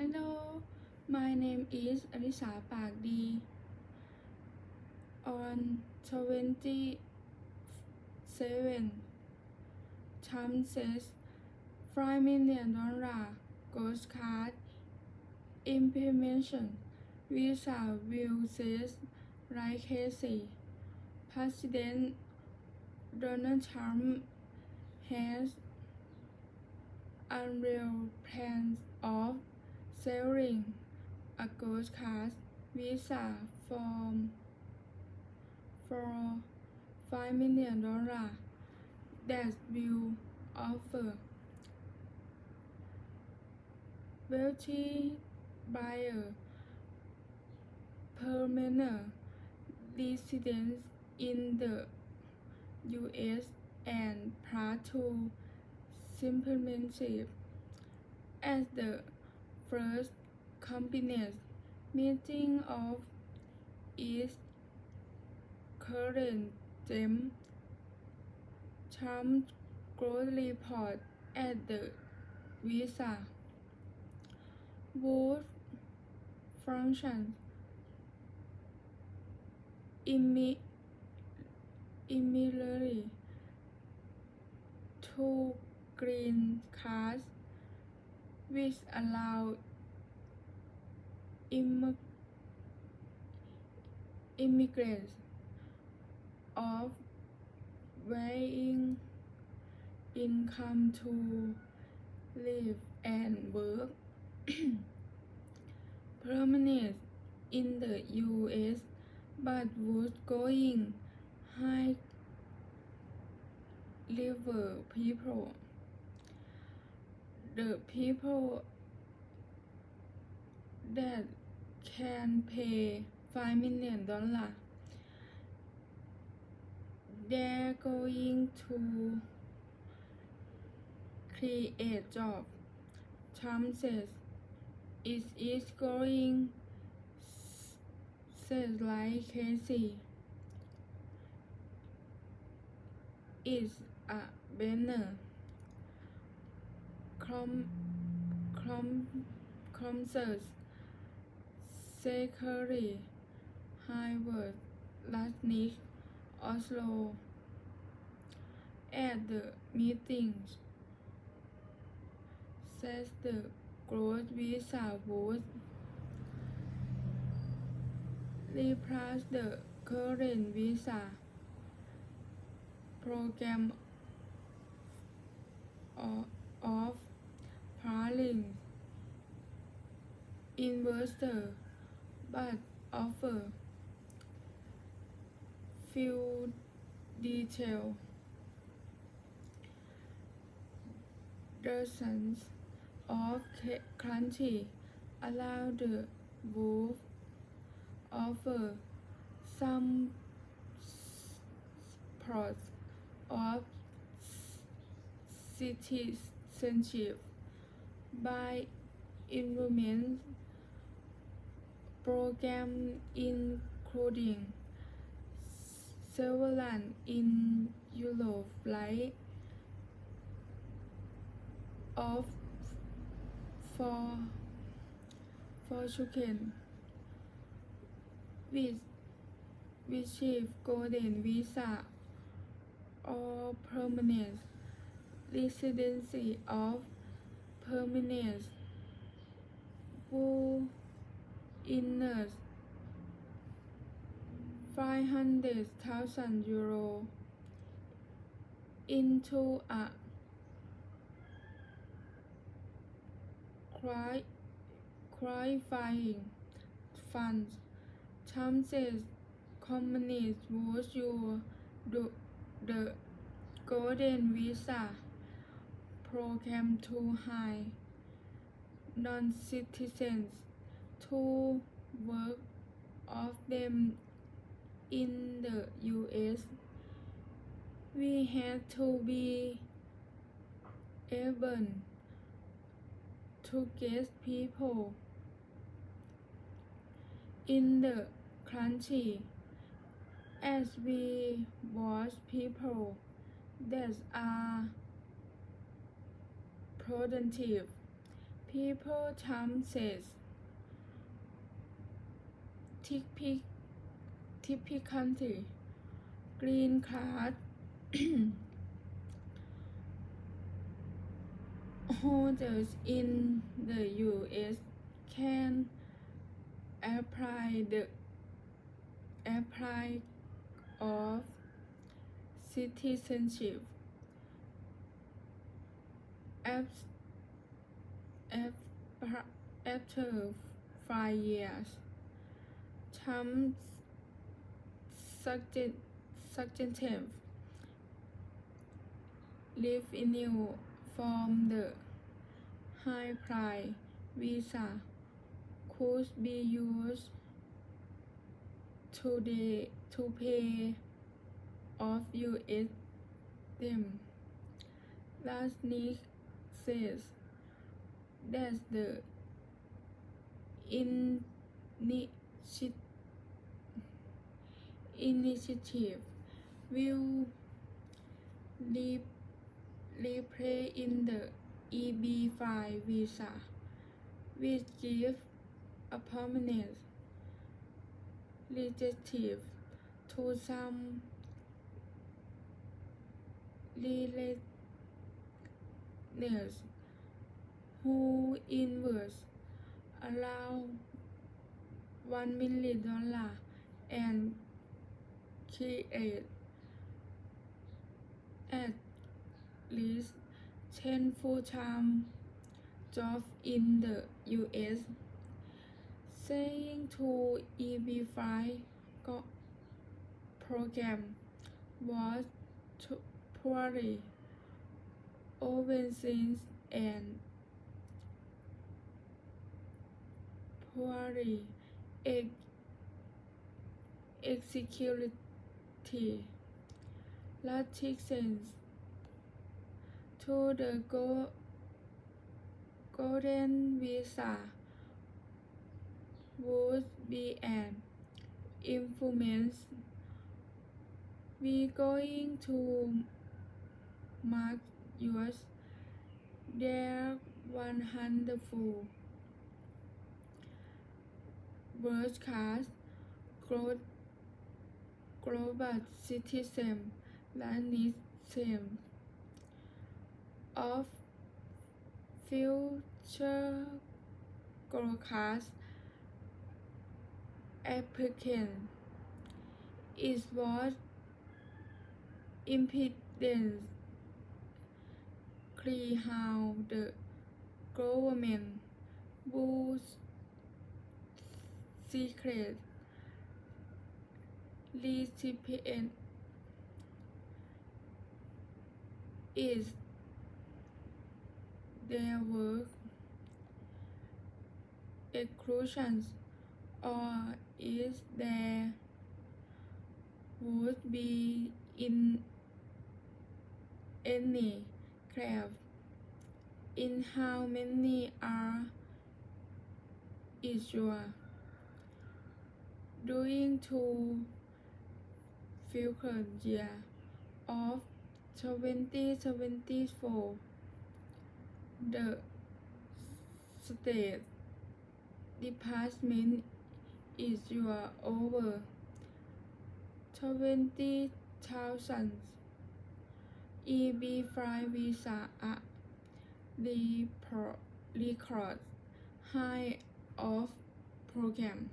Hello, my name is Arisa Pagdi. On 27, Trump says 5 million dollar gold card implementation visa will cease like crazy. President Donald Trump has unreal plans of selling a gold card visa from for 5 million dollar that will offer wealthy buyer permanent residence in the US and part to implemented as the first cabinet meeting of its current term. Trump growth report at the Visa would function imme- immediately to green cards which allow imm- immigrants of varying income to live and work permanent in the US but was going high level people the people that can pay 5 million dollar they're going to create job. Trump says it is going says like Casey is a banner Crom Crom Cromsers Secretary Harvard last night Oslo. At the meetings. Says the growth visa would replace the current visa program of, of investor but offer few detail. Dozens of country allow the wolf offer some parts of citizenship by enrollment program including several in Europe like of for for children with receive golden visa or permanent residency of permanent who inners 500,000 euro into a quali- qualifying fund. Trump says companies would use the, the Golden Visa program to hire non-citizens to work of them in the US. We had to be able to get people in the country as we watch people that are productive people Trump says typical typical country green card holders in the US can apply the apply of citizenship. Af- after five years. Trump suggested suggested revenue from the high price visa could be used to the to pay off US them. Lasnik says that the initi- initiative. Will re- replace in the EB5 visa, which gives a permanent legislative to some relators who invest around one million dollar and create at least 10 full-time jobs in the US, saying to EB5 program was poorly overseen and poorly ex- executed. Latin sense to the go- golden visa would be an influence we going to mark yours. Their one wonderful broadcast global citizen same of future broadcast applicant is what impedance clear how the government would secret. Recipient is their work exclusions or is there would be in any craft in how many are is your during two future year of 2074 the state department is your over 20,000 EB5 visa at the record high of program